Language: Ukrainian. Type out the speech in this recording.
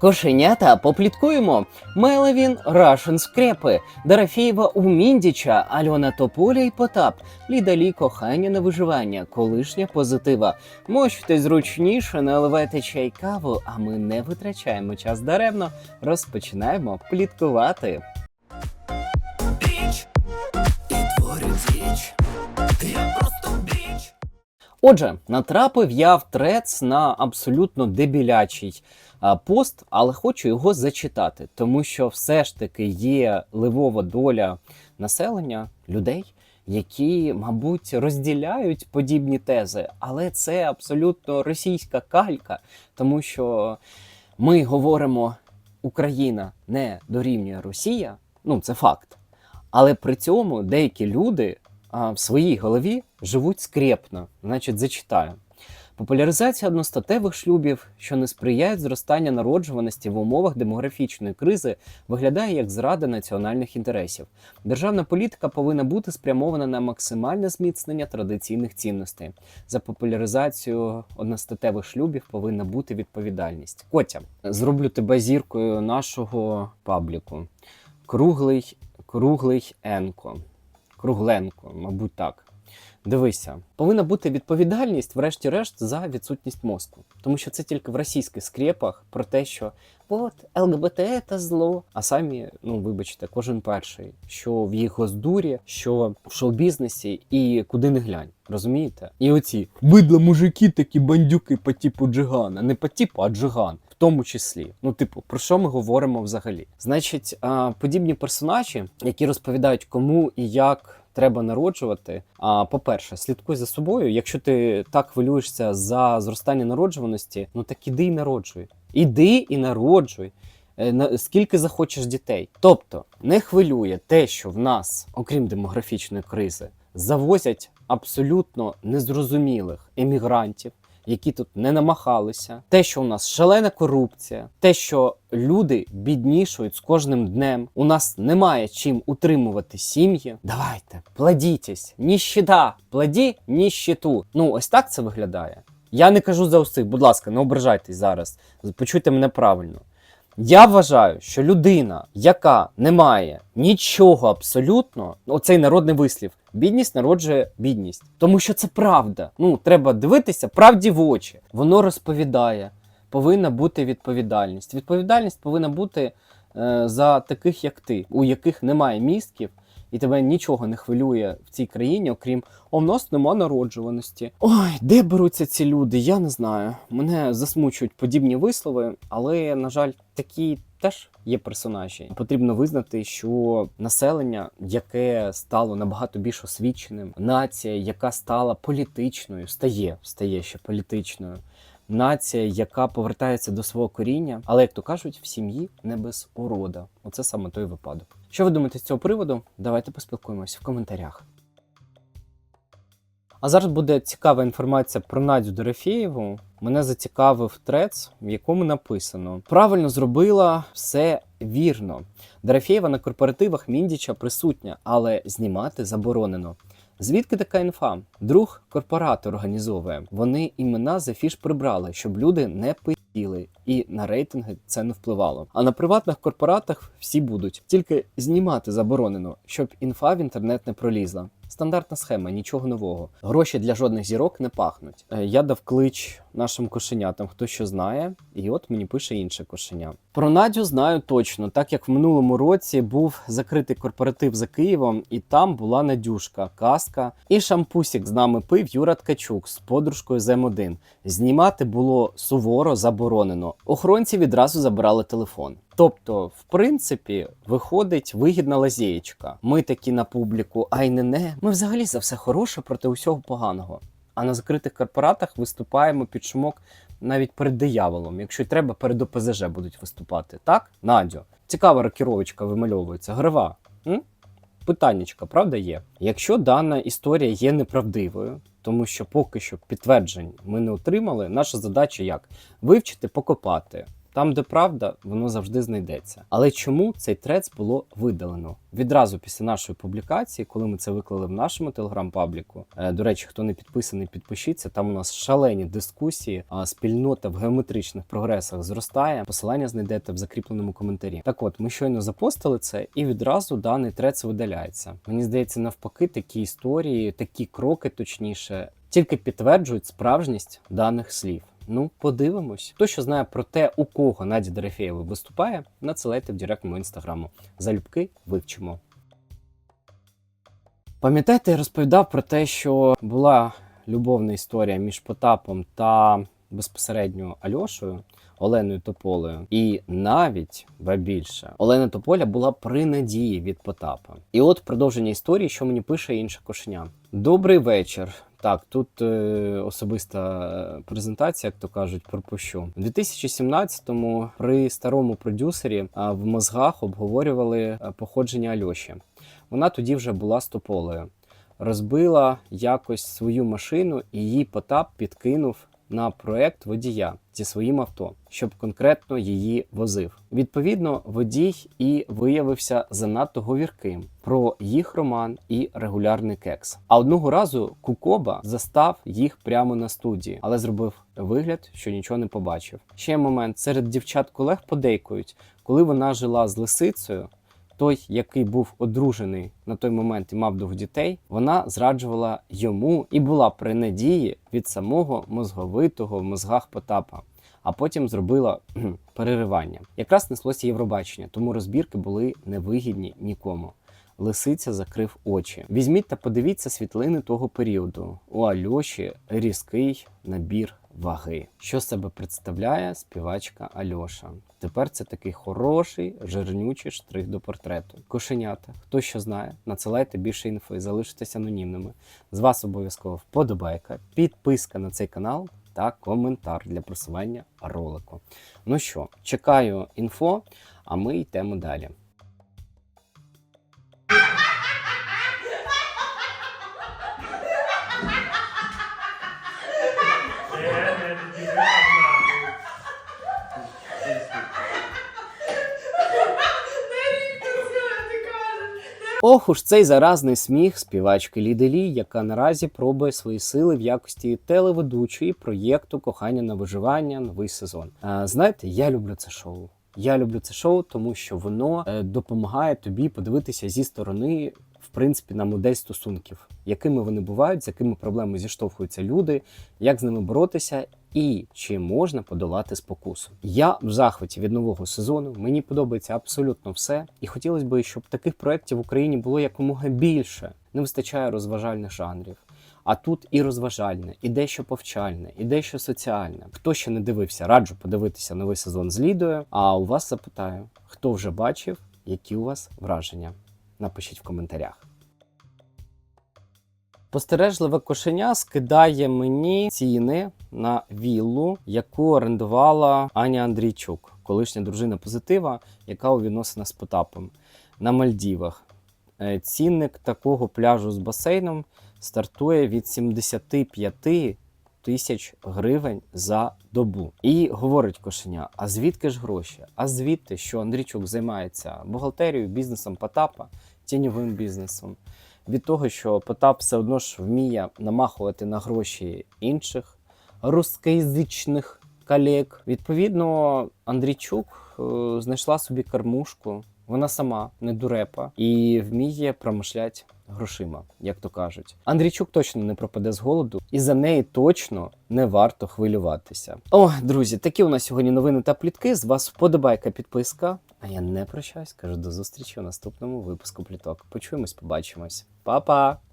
Кошенята попліткуємо. Мелевін Рашен скрепи, Дорофєєва у Міндіча, Альона Тополя і Потап, Лідалі кохання на виживання, колишня позитива. Мощте зручніше, наливайте чай каву, а ми не витрачаємо час даремно. Розпочинаємо пліткувати. Біч річ. Я просто біч. Отже, натрапив я в трец на абсолютно дебілячий пост, але хочу його зачитати, тому що все ж таки є ливова доля населення, людей, які, мабуть, розділяють подібні тези, але це абсолютно російська калька, тому що ми говоримо Україна не дорівнює Росія, ну це факт. Але при цьому деякі люди а, в своїй голові живуть скрепно. Значить, зачитаю. Популяризація одностатевих шлюбів, що не сприяють зростанню народжуваності в умовах демографічної кризи, виглядає як зрада національних інтересів. Державна політика повинна бути спрямована на максимальне зміцнення традиційних цінностей. За популяризацію одностатевих шлюбів повинна бути відповідальність. Котя, зроблю тебе зіркою нашого пабліку. Круглий, круглий енко. Кругленко, мабуть, так. Дивися, повинна бути відповідальність, врешті-решт, за відсутність мозку. Тому що це тільки в російських скрепах про те, що от ЛГБТ це зло. А самі, ну вибачте, кожен перший, що в їх госдурі, що в шоу-бізнесі і куди не глянь. Розумієте? І оці видла мужики, такі бандюки по типу Джигана, не по типу, а Джиган. В тому числі, ну, типу, про що ми говоримо взагалі? Значить, подібні персонажі, які розповідають, кому і як треба народжувати. А по-перше, слідкуй за собою. Якщо ти так хвилюєшся за зростання народжуваності, ну так іди і народжуй. Іди і народжуй. Е, Скільки захочеш дітей. Тобто не хвилює те, що в нас, окрім демографічної кризи, завозять абсолютно незрозумілих емігрантів, які тут не намахалися, те, що у нас шалена корупція, те, що люди біднішують з кожним днем, у нас немає чим утримувати сім'ї. Давайте, плодітесь, ніщита, плоді ніщиту. Ну, ось так це виглядає. Я не кажу за усіх, будь ласка, не ображайтесь зараз. Почуйте мене правильно. Я вважаю, що людина, яка не має нічого абсолютно, оцей народний вислів, бідність народжує бідність. Тому що це правда. Ну, треба дивитися правді в очі. Воно розповідає. Повинна бути відповідальність. Відповідальність повинна бути е, за таких, як ти, у яких немає містків, і тебе нічого не хвилює в цій країні, окрім «А в нас нема народжуваності. Ой, де беруться ці люди? Я не знаю. Мене засмучують подібні вислови, але, на жаль, такі теж є персонажі. Потрібно визнати, що населення, яке стало набагато більш освіченим, нація, яка стала політичною, стає, стає ще політичною. Нація, яка повертається до свого коріння, але як то кажуть, в сім'ї не без урода. Оце саме той випадок. Що ви думаєте з цього приводу? Давайте поспілкуємося в коментарях. А зараз буде цікава інформація про Надю Дорофєєву. Мене зацікавив трец, в якому написано: правильно зробила все вірно. Дорофєєва на корпоративах Міндіча присутня, але знімати заборонено. Звідки така інфа? Друг корпоратор організовує. Вони імена за фіш прибрали, щоб люди не писіли, і на рейтинги це не впливало. А на приватних корпоратах всі будуть. Тільки знімати заборонено, щоб інфа в інтернет не пролізла. Стандартна схема, нічого нового. Гроші для жодних зірок не пахнуть. Е, Я дав клич нашим кошенятам, хто що знає, і от мені пише інше кошеня. Про Надю знаю точно, так як в минулому році був закритий корпоратив за Києвом, і там була Надюшка, каска і шампусік з нами пив Юра Ткачук з подружкою з М1. Знімати було суворо заборонено. Охоронці відразу забирали телефон. Тобто, в принципі, виходить вигідна лазєєчка. Ми такі на публіку, ай не не. Ми взагалі за все хороше проти усього поганого. А на закритих корпоратах виступаємо під шумок навіть перед дияволом. Якщо треба, перед ОПЗЖ будуть виступати. Так, Надю? Цікава рокіровочка вимальовується. Грива. М? Питаннячка, правда є? Якщо дана історія є неправдивою, тому що поки що підтверджень ми не отримали, наша задача як? Вивчити, покопати. Там, де правда, воно завжди знайдеться. Але чому цей трец було видалено? Відразу після нашої публікації, коли ми це виклали в нашому телеграм-пабліку. Е, До речі, хто не підписаний, підпишіться. Там у нас шалені дискусії. А спільнота в геометричних прогресах зростає. Посилання знайдете в закріпленому коментарі. Так от, ми щойно запостили це, і відразу даний трец видаляється. Мені здається, навпаки, такі історії, такі кроки, точніше, тільки підтверджують справжність даних слів. Ну, подивимось. Хто що знає про те, у кого Надя Дорофєєва виступає, надсилайте в директ мого інстаграму. Залюбки вивчимо. Пам'ятаєте, я розповідав про те, що була любовна історія між Потапом та безпосередньо Альошею. Оленою Тополею, і навіть ба більше Олена Тополя була при надії від Потапа. І от продовження історії, що мені пише інша кошеня. Добрий вечір. Так, тут е, особиста презентація, як то кажуть, пропущу. У 2017-му при старому продюсері в мозгах обговорювали е, походження Альоші. Вона тоді вже була стополею. Розбила якось свою машину, і її Потап підкинув на проект водія зі своїм авто, щоб конкретно її возив. Відповідно, водій і виявився занадто говірким про їх роман і регулярний кекс. А одного разу Кукоба застав їх прямо на студії, але зробив вигляд, що нічого не побачив. Ще момент серед дівчат колег подейкують, коли вона жила з лисицею. Той, який був одружений на той момент і мав двох дітей, вона зраджувала йому і була при надії від самого мозговитого в мозгах Потапа, а потім зробила переривання. Якраз неслося Євробачення, тому розбірки були невигідні нікому. Лисиця закрив очі. Візьміть та подивіться світлини того періоду. У Альоші різкий набір ваги. Що себе представляє співачка Альоша? Тепер це такий хороший, жирнючий штрих до портрету. Кошенята, хто що знає, надсилайте більше інфо і залишитесь анонімними. З вас обов'язково вподобайка, підписка на цей канал та коментар для просування ролику. Ну що, чекаю інфо, а ми йдемо далі. Ох уж цей заразний сміх співачки Ліделі, яка наразі пробує свої сили в якості телеведучої проєкту Кохання на виживання новий сезон. А, знаєте, я люблю це шоу. Я люблю це шоу, тому що воно е, допомагає тобі подивитися зі сторони, в принципі, на модель стосунків, якими вони бувають, з якими проблемами зіштовхуються люди, як з ними боротися. І чи можна подолати спокусу? Я в захваті від нового сезону. Мені подобається абсолютно все, і хотілося б, щоб таких проєктів в Україні було якомога більше. Не вистачає розважальних жанрів. А тут і розважальне, і дещо повчальне, і дещо соціальне. Хто ще не дивився, раджу подивитися новий сезон з Лідою. А у вас запитаю, хто вже бачив, які у вас враження? Напишіть в коментарях. Спостережливе кошеня скидає мені ціни на віллу, яку орендувала Аня Андрійчук, колишня дружина позитива, яка у відносинах з Потапом на Мальдівах. Е, Цінник такого пляжу з басейном стартує від 75 тисяч гривень за добу. І говорить кошеня: а звідки ж гроші? А звідти, що Андрійчук займається бухгалтерією, бізнесом Потапа, тіньовим бізнесом. Від того, що Потап все одно ж вміє намахувати на гроші інших рускоязичних колег. Відповідно, Андрійчук е, знайшла собі кормушку. Вона сама не дурепа і вміє промишляти грошима, як то кажуть. Андрійчук точно не пропаде з голоду, і за неї точно не варто хвилюватися. О, друзі, такі у нас сьогодні новини та плітки. З вас вподобайка, підписка. А я не прощаюсь, кажу до зустрічі у наступному випуску пліток. Почуємось, побачимось. Па-па!